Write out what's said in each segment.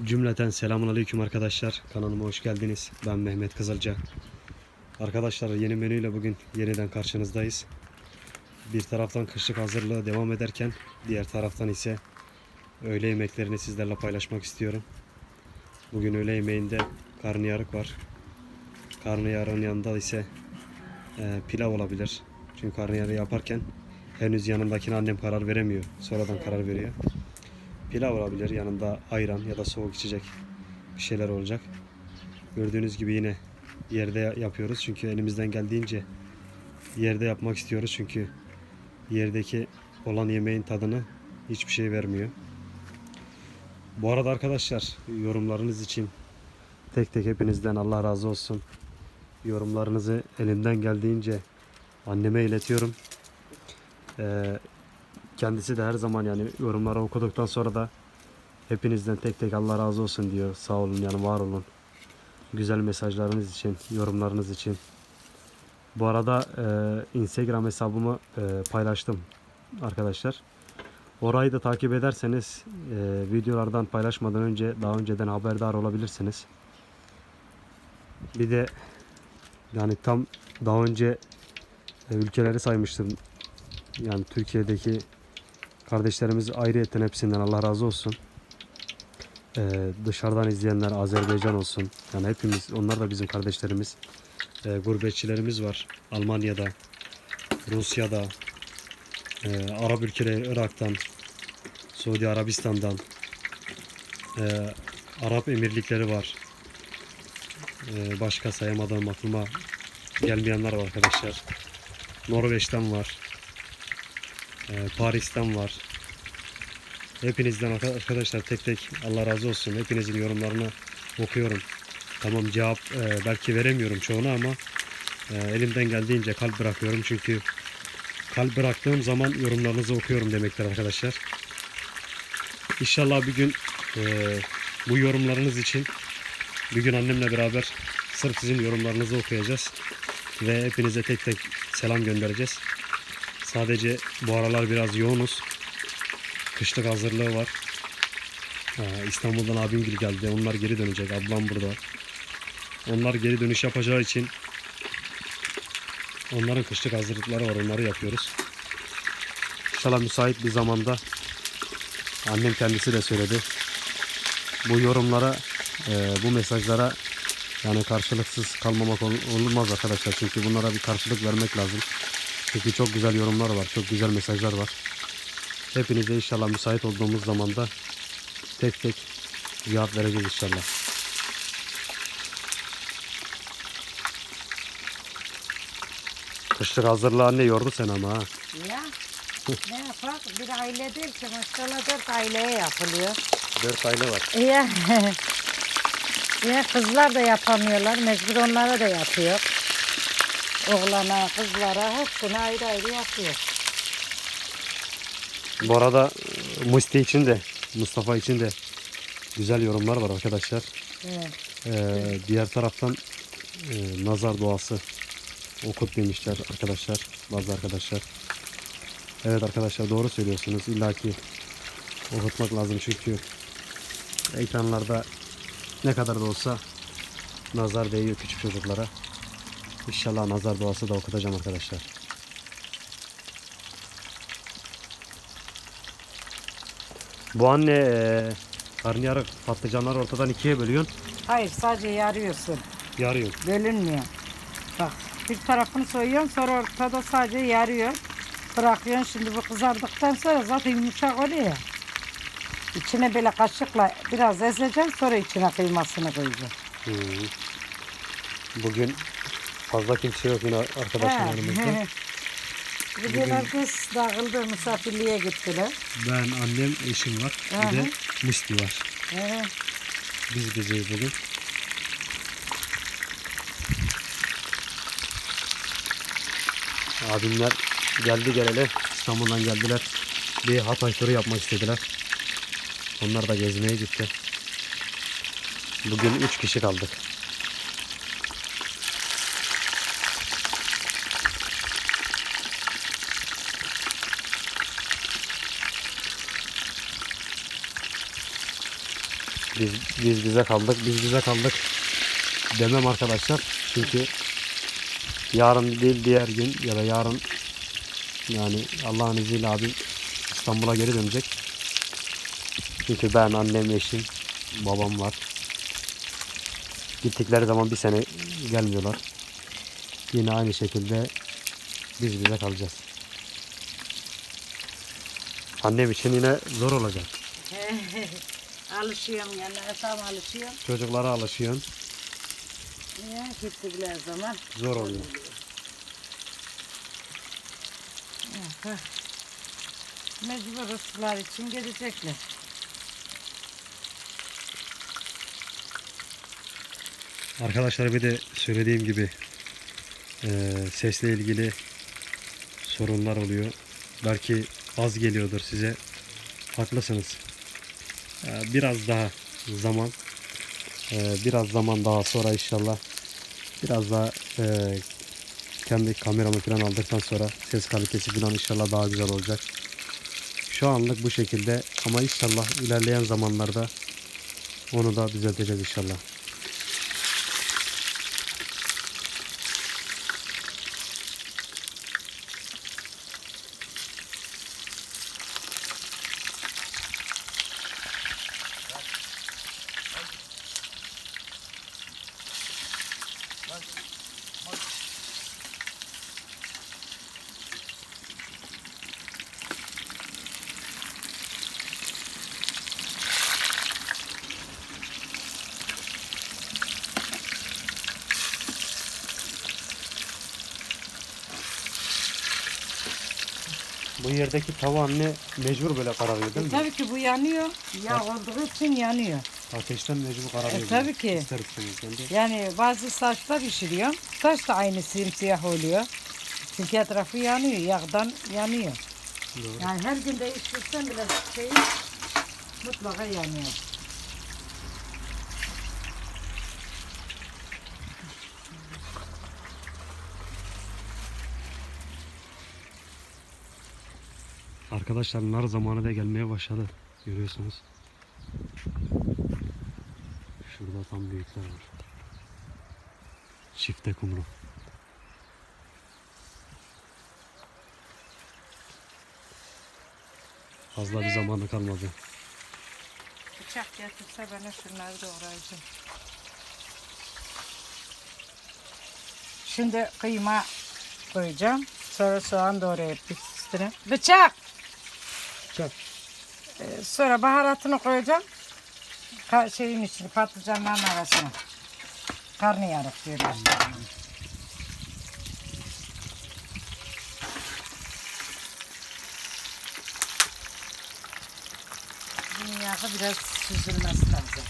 Cümleten selamun aleyküm arkadaşlar. Kanalıma hoş geldiniz. Ben Mehmet Kızılca. Arkadaşlar yeni menüyle bugün yeniden karşınızdayız. Bir taraftan kışlık hazırlığı devam ederken diğer taraftan ise öğle yemeklerini sizlerle paylaşmak istiyorum. Bugün öğle yemeğinde karnıyarık var. Karnıyarığın yanında ise e, pilav olabilir. Çünkü karnıyarığı yaparken henüz yanındakine annem karar veremiyor. Sonradan karar veriyor. Pilav olabilir. Yanında ayran ya da soğuk içecek bir şeyler olacak. Gördüğünüz gibi yine yerde yapıyoruz. Çünkü elimizden geldiğince yerde yapmak istiyoruz. Çünkü yerdeki olan yemeğin tadını hiçbir şey vermiyor. Bu arada arkadaşlar yorumlarınız için tek tek hepinizden Allah razı olsun. Yorumlarınızı elimden geldiğince anneme iletiyorum. Ee, kendisi de her zaman yani yorumları okuduktan sonra da hepinizden tek tek Allah razı olsun diyor. Sağ olun yani var olun. Güzel mesajlarınız için, yorumlarınız için. Bu arada e, Instagram hesabımı e, paylaştım arkadaşlar. Orayı da takip ederseniz e, videolardan paylaşmadan önce daha önceden haberdar olabilirsiniz. Bir de yani tam daha önce e, ülkeleri saymıştım. Yani Türkiye'deki kardeşlerimiz ayrıyeten hepsinden Allah razı olsun. Ee, dışarıdan izleyenler Azerbaycan olsun. Yani hepimiz onlar da bizim kardeşlerimiz. Ee, gurbetçilerimiz var. Almanya'da, Rusya'da, e, Arap ülkeleri Irak'tan, Suudi Arabistan'dan, e, Arap Emirlikleri var. E, başka sayamadığım aklıma gelmeyenler var arkadaşlar. Norveç'ten var. Ee, Paris'ten var. Hepinizden arka- arkadaşlar tek tek Allah razı olsun. Hepinizin yorumlarını okuyorum. Tamam cevap e, belki veremiyorum çoğuna ama e, elimden geldiğince kalp bırakıyorum. Çünkü kalp bıraktığım zaman yorumlarınızı okuyorum demektir arkadaşlar. İnşallah bir gün e, bu yorumlarınız için bir gün annemle beraber sırf sizin yorumlarınızı okuyacağız. Ve hepinize tek tek selam göndereceğiz. Sadece bu aralar biraz yoğunuz. Kışlık hazırlığı var. Ha, İstanbul'dan abim gel geldi. Onlar geri dönecek. Ablam burada. Onlar geri dönüş yapacağı için onların kışlık hazırlıkları var. Onları yapıyoruz. İnşallah müsait bir zamanda annem kendisi de söyledi. Bu yorumlara, e, bu mesajlara yani karşılıksız kalmamak ol- olmaz arkadaşlar. Çünkü bunlara bir karşılık vermek lazım. Çünkü çok güzel yorumlar var, çok güzel mesajlar var. Hepinize inşallah müsait olduğumuz zaman da tek tek cevap vereceğiz inşallah. Kışlık hazırlığı anne yordu sen ama ha. Ya ne yapar? Bir aile değil ki maşallah dört aileye yapılıyor. Dört aile var. Ya, ya kızlar da yapamıyorlar. Mecbur onlara da yapıyor. Oğlana, kızlara hepsine ayrı ayrı yapıyor. Bu arada Musti için de, Mustafa için de güzel yorumlar var arkadaşlar. Evet. Ee, diğer taraftan e, nazar duası okut demişler arkadaşlar, bazı arkadaşlar. Evet arkadaşlar doğru söylüyorsunuz. İlla ki okutmak lazım çünkü ekranlarda ne kadar da olsa nazar değiyor küçük çocuklara. İnşallah nazar duası da okutacağım arkadaşlar. Bu anne e, karnıyarık patlıcanları ortadan ikiye bölüyorsun. Hayır sadece yarıyorsun. Yarıyor. Bölünmüyor. Bak bir tarafını soyuyorsun sonra ortada sadece yarıyor. Bırakıyorsun şimdi bu kızardıktan sonra zaten yumuşak oluyor ya. İçine böyle kaşıkla biraz ezeceksin sonra içine kıymasını koyacaksın. Hı. Bugün fazla kimse yok yine arkadaşlar yanımızda. Bugün herkes dağıldı misafirliğe gittiler. Ben, annem, eşim var. Bir de. Musti var. Evet. Biz bizeyiz bugün. Abimler geldi geleli İstanbul'dan geldiler. Bir Hatay turu yapmak istediler. Onlar da gezmeye gitti. Bugün 3 kişi kaldık. Biz, biz bize kaldık, biz bize kaldık demem arkadaşlar. Çünkü yarın değil diğer gün ya da yarın yani Allah'ın izniyle abim İstanbul'a geri dönecek. Çünkü ben, annem, eşim, babam var. Gittikleri zaman bir sene gelmiyorlar. Yine aynı şekilde biz bize kalacağız. Annem için yine zor olacak. alışıyorum yani tam alışıyorum. Çocuklara alışıyorsun. Ya gittikler zaman. Zor oluyor. Mecbur ısılar için gelecekler. Arkadaşlar bir de söylediğim gibi eee, sesle ilgili sorunlar oluyor. Belki az geliyordur size. Haklısınız. Eee, biraz daha zaman eee, biraz zaman daha sonra inşallah biraz daha eee, kendi kameramı falan aldıktan sonra ses kalitesi falan inşallah daha güzel olacak. Şu anlık bu şekilde ama inşallah ilerleyen zamanlarda onu da düzelteceğiz inşallah. Yerdeki tava anne mecbur böyle kararıyor değil E, mi? tabii ki bu yanıyor. Yağ olduğu için yanıyor. Ateşten mecbur kararıyor. E, tabii ki. İster istemez ben de. Yani bazı saçta pişiriyorum. Saç da aynı simsiyah oluyor. Çünkü etrafı yanıyor. Yağdan yanıyor. Doğru. Yani her gün değiştirsen bile şey mutlaka yanıyor. Arkadaşlar nar zamanı da gelmeye başladı. Görüyorsunuz. Şurada tam büyükler var. Çifte kumru. Fazla bir zamanı kalmadı. Bıçak getirse bana şunları doğrayacağım. Şimdi kıyma koyacağım. Sonra soğan doğrayıp üstüne. Bıçak! Bıçak. Ee, sonra baharatını koyacağım. Ka- şeyin içine patlıcanların arasına. Karnıyarık diyorlar. Bunun yağı biraz süzülmesi lazım.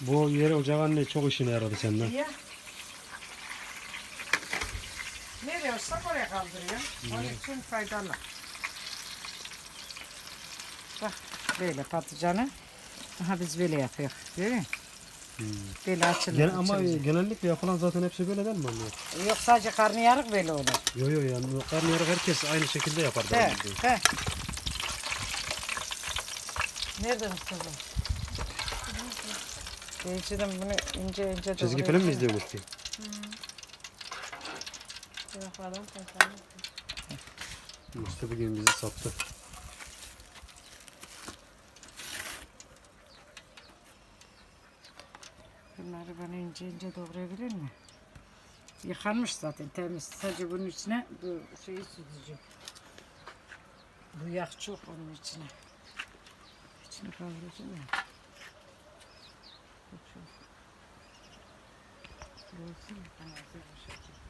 Bu yeri ocak anne çok işine yaradı senden. Ya. Olsak oraya kaldırıyor. Onun için faydalı. Bak böyle patlıcanı. Aha biz böyle yapıyoruz. Görüyor musun? Böyle açılır. Gene, ama açılır. genellikle yapılan zaten hepsi böyle değil mi anne? Yok sadece karnıyarık böyle olur. Yo yo yani karnıyarık herkes aynı şekilde yapar. He, he. Nerede Mustafa? Geçirdim bunu ince ince Çizgi doğrayacağım. film mi izliyormuş ki? İşte bugün bizi sattı. Bunları bana ince ince doğrayabilir mi? Yıkanmış zaten temiz. Sadece bunun içine bu şeyi süzeceğim. Bu yağ çok onun içine. İçine kavuracağım ya. Bu çok. Mü? Bana hazır bir şekilde.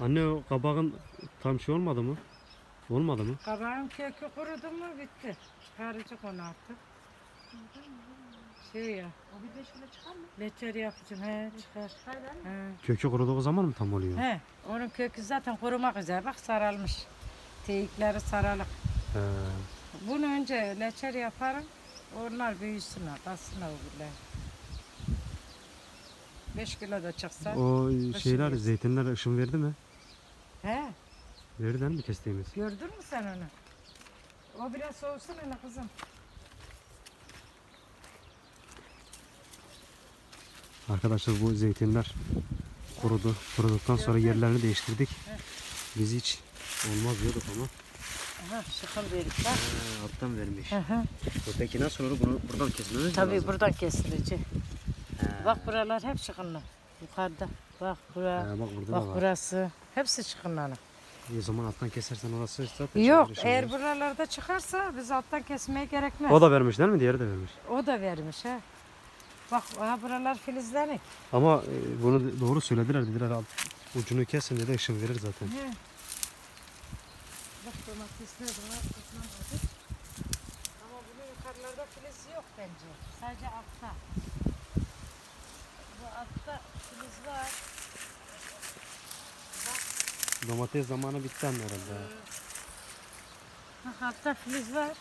Anne o kabağın tam şey olmadı mı? Olmadı mı? Kabağın kökü kurudu mu bitti. Çıkaracak onu artık. Şey ya. O bir de şöyle çıkar mı? Leçer yapacağım. He çıkar. Hayır He. Kökü kuruduğu zaman mı tam oluyor? He, onun kökü zaten kurumak üzere. Bak sararmış. Teyikleri saralık. He. Bunu önce leçer yaparım. Onlar büyüsünler, kalsınlar öbürler. 5 kilo da çıksa. O şeyler yesin. zeytinler ışın verdi mi? He, Veriden mi kestiğimiz? Gördün mü sen onu? O biraz soğusun hele kızım. Arkadaşlar bu zeytinler kurudu. Kuruduktan sonra yerlerini değiştirdik. Biz hiç olmaz diyorduk ama Aha şıkıl verik bak. ha, alttan vermiş. Hı hı. Peki nasıl olur? Bunu buradan kesmemiz mi Tabii lazım? buradan kesilecek. He. Bak buralar hep şıkınlı. Yukarıda. Bak bura. He, bak burada da var. burası. Hepsi şıkınlı. O zaman alttan kesersen orası zaten Yok eğer buralarda çıkarsa biz alttan kesmeye gerekmez. O da vermiş değil mi? Diğeri de vermiş. O da vermiş ha. Bak aha buralar filizlenik. Ama e, bunu doğru söylediler. Dediler alt ucunu kesin dedi ışın verir zaten. He. Bak domatesler kızmadı. Ama bunun yukarılarda filiz yok bence. Sadece altta. Altta filiz var. Domates zamanı bitti anne herhalde. Bak altta filiz var.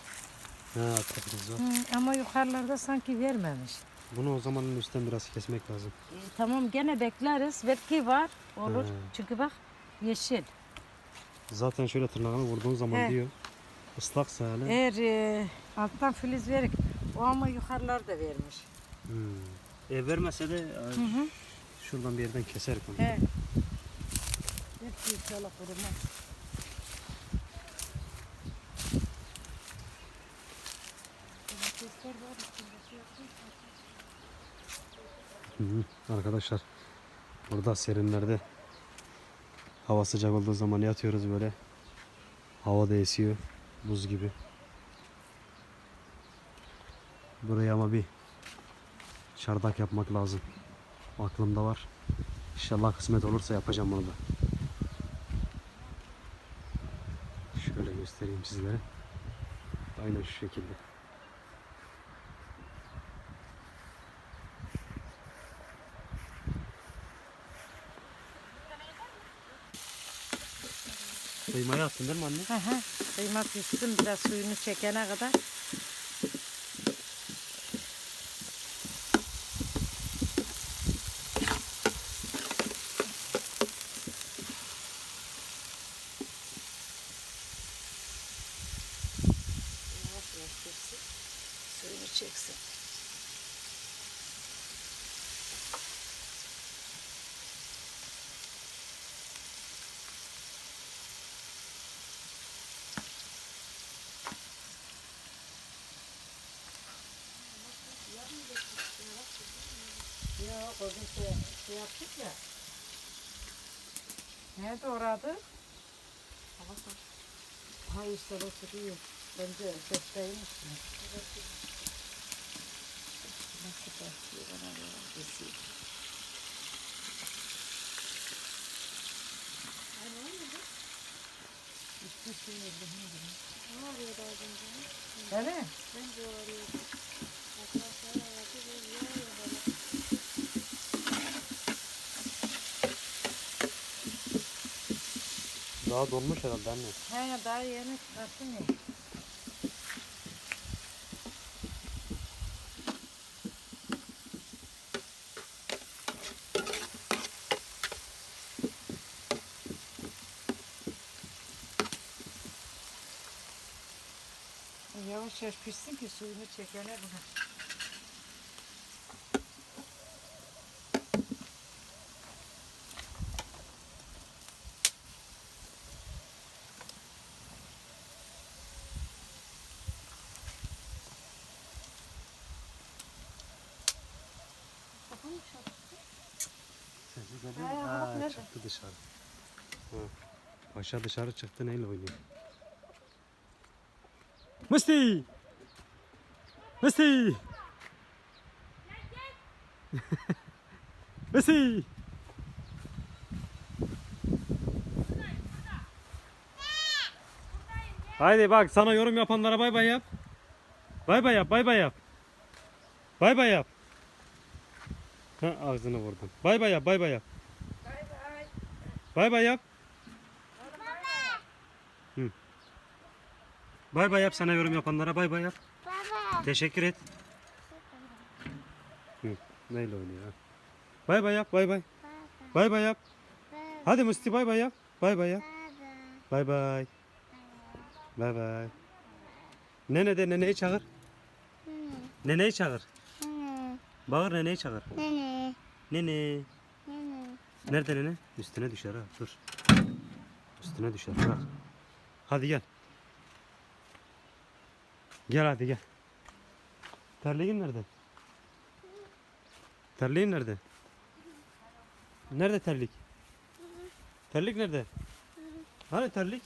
Ha, altta kız var. Hı, ama yukarılarda sanki vermemiş. Bunu o zaman üstten biraz kesmek lazım. E, tamam gene bekleriz. Belki var. Olur. He. Çünkü bak yeşil. Zaten şöyle tırnağını vurduğun zaman He. diyor. Islaksa hele. Eğer e, alttan filiz verik. O ama yukarılar da vermiş. Hmm. E vermese de e, Hı hı. şuradan bir yerden keser onu. He. Hepsi inşallah kurumaz. Domatesler var içinde, şey yapayım. Hı hı. Arkadaşlar burada serinlerde hava sıcak olduğu zaman yatıyoruz böyle. Hava da esiyor. Buz gibi. Buraya ama bir çardak yapmak lazım. Aklımda var. İnşallah kısmet olursa yapacağım onu da. Şöyle göstereyim sizlere. Aynen şu şekilde. Kıymayı attın değil mi anne? Hı hı. Kıyma pişsin biraz suyunu çekene kadar. O gün şey, şey yaptık ya. Nerede oradı? Ha işte oturuyor. Bence köfteymiş mi? Nasıl bakıyor bana ya? Besi. Öyle mi? Daha donmuş herhalde anne. He daha yeni çıkarttım ya. Yavaş yavaş pişsin ki suyunu çekene bunu. Sesi geldi. Ha, Ha, bak nerede? çıktı dışarı. Ha. Paşa dışarı çıktı neyle oynuyor? Musti! Musti! Musti! Haydi bak sana yorum yapanlara bay bay yap. Bay bay yap, bay bay yap. Bay bay yap. Ha, ağzını vurdum. Bay bay yap, bay bay yap. Bay bay. Bay bay yap. Bay bay yap sana yorum yapanlara bay bay yap. Teşekkür et. Hı, neyle oynuyor ha? Bay bay yap bay bay. Bay bay yap. Hadi Musti bay bay yap. Bay bay yap. Bay bay. Bay bay. Nene de neneyi çağır. Neneyi çağır. Bağır neneyi çağır. Nene. Nene. Nene. Nerede nene? Üstüne düşer ha. Dur. Üstüne düşer. Bırak. Hadi gel. Gel hadi gel. Terliğin nerede? Terliğin nerede? Nerede terlik? Terlik nerede? Hani terlik?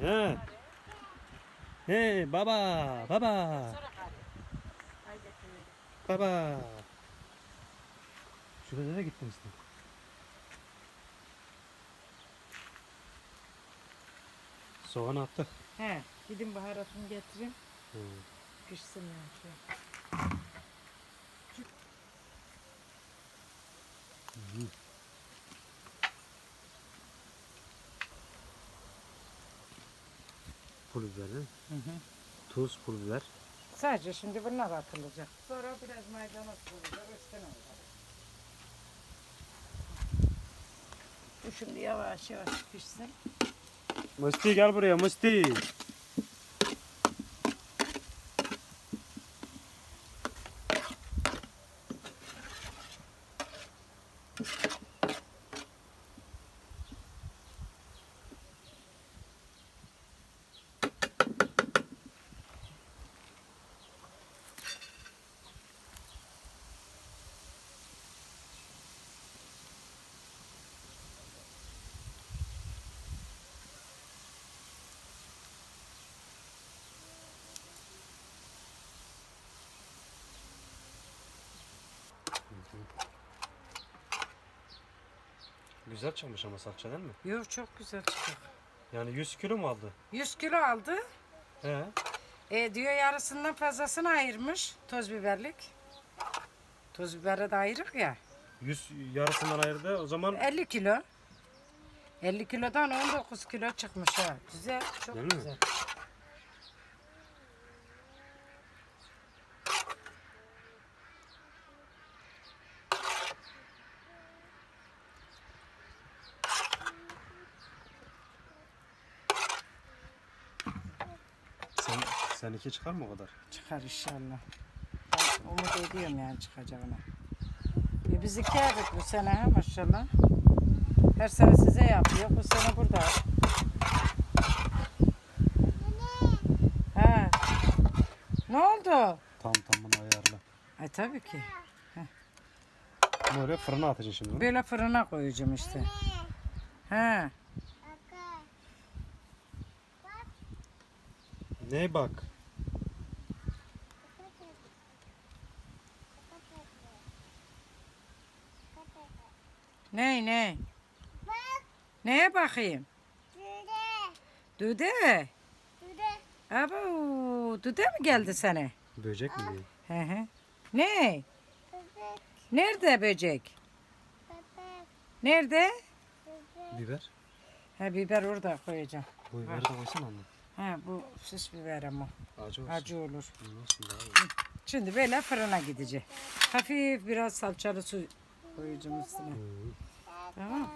He. He baba baba. Baba. Şurada nereye gittin sen? Soğan attık. He, gidin baharatını getireyim. Hı. Pişsin yani şey. Pul biber, değil mi? Hı hı. tuz, pul biber. Sadece şimdi bunlar atılacak. Sonra biraz maydanoz koyacak, üstüne olacak. Bu şimdi yavaş yavaş pişsin. Musti gel buraya Musti. Güzel çıkmış ama salça değil mi? Yok çok güzel çıkıyor. Yani 100 kilo mu aldı? 100 kilo aldı. He. E diyor yarısından fazlasını ayırmış toz biberlik. Toz bibere de ayırık ya. 100 yarısından ayırdı. O zaman 50 kilo. 50 kilodan 19 kilo çıkmış ha. Güzel, çok Değil mi? güzel. sen seninki çıkar mı o kadar? Çıkar inşallah. Ben umut ediyorum yani çıkacağına. E biz iki aylık bu sene ha maşallah. Her sene size yapıyor. Bu sene burada. Ha. Ne oldu? Tam tam bunu ayarla. Ay tabii ki. Bunu oraya fırına atacaksın şimdi. Böyle fırına koyacağım işte. Ha. Ne bak? Ne ne? Neye bakayım? Dude. Abo, Dude mi geldi sana? Böcek mi diye. Hı hı. Ne? Nerede böcek? Nerede? Biber. Ha biber orada koyacağım. Bu biberi de koysana anne. Ha bu süs biber ama Acı olsun. acı olur. Olsun daha iyi. Şimdi böyle fırına gidecek. Hafif biraz salçalı su koyacağım üstüne. Tamam.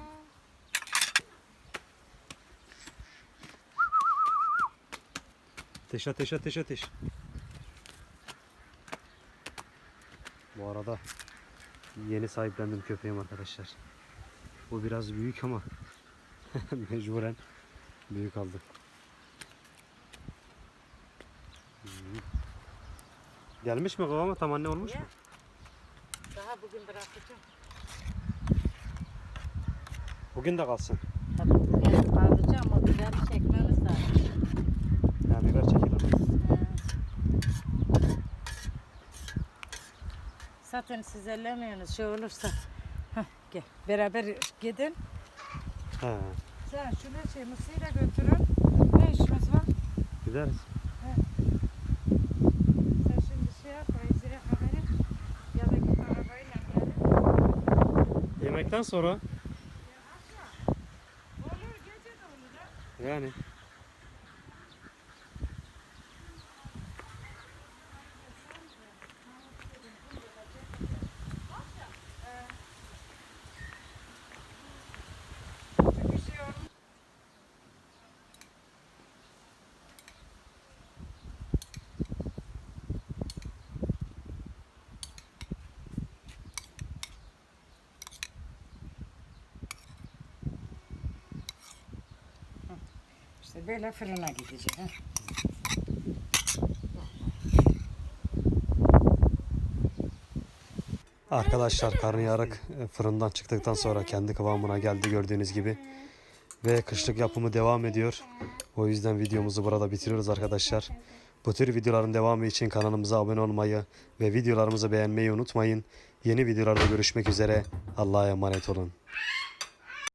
Ateş ateş ateş ateş. Bu arada yeni sahiplendim köpeğim arkadaşlar. Bu biraz büyük ama mecburen büyük aldı. Hı. Gelmiş mi kıvama tam anne olmuş mu? Daha bugün bırakacağım. Bugün de kalsın. Tabii bugün alacağım o biberi çekmemiz lazım. Ya biber çekilir. Zaten siz ellemiyorsunuz şey olursa. Hah, gel beraber gidin. He, Sen şunu şey mısırla götürün. Ne işimiz var? gideriz. Sen şimdi şey yap, Vezir'e haberi ya da git arabayla gelin. Yemekten sonra Olur, gece de olur ha. yani İşte böyle fırına gidecek. Ha? Arkadaşlar karnıyarık e, fırından çıktıktan sonra kendi kıvamına geldi gördüğünüz gibi. Ve kışlık yapımı devam ediyor. O yüzden videomuzu burada bitiriyoruz arkadaşlar. Bu tür videoların devamı için kanalımıza abone olmayı ve videolarımızı beğenmeyi unutmayın. Yeni videolarda görüşmek üzere. Allah'a emanet olun.